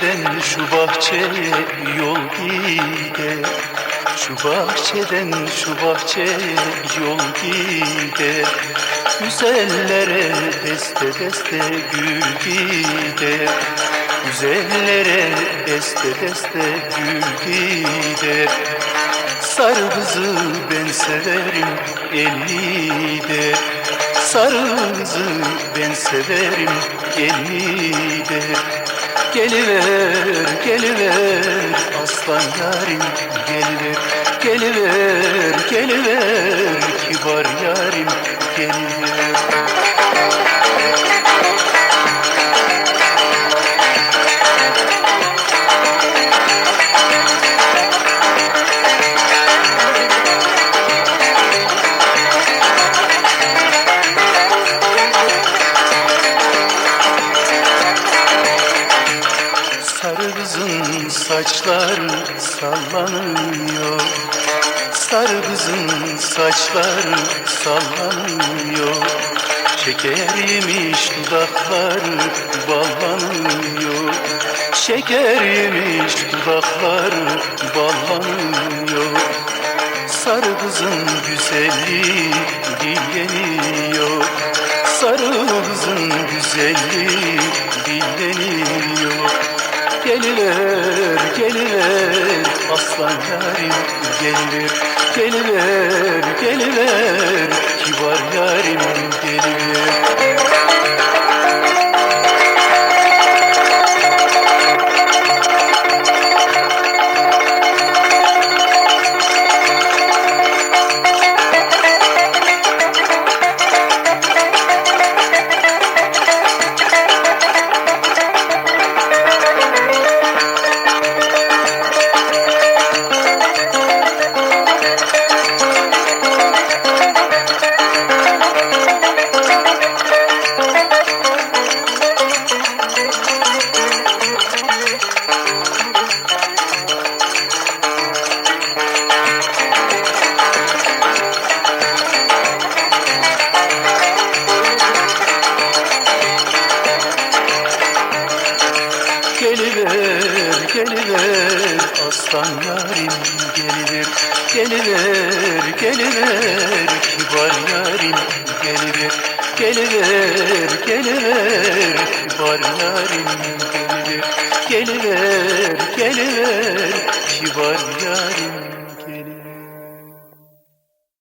Bahçeden şu bahçeye yol gider Şu bahçeden şu bahçeye yol gider Güzellere deste deste gül gider Güzellere deste deste gül gider Sarı kızı ben severim elini der Sarı kızı ben severim elini der Geliver, geliver. Aslan yarim Geliver, geliver, geliver. Kibar yarim Geliver kızın saçları sallanıyor. Sarı kızın saçları sallanıyor. Şeker yemiş dudakları ballanıyor. Şeker yemiş dudakları ballanıyor. Sarı kızın güzelliği Geliver, geliver aslan yarim Geliver, geliver, geliver kibar yarim Geliver aslan yarim Geliver, geliver, geliver kibar yarim Geliver, geliver, geliver kibar yarim Geliver, geliver, geliver kibar yarim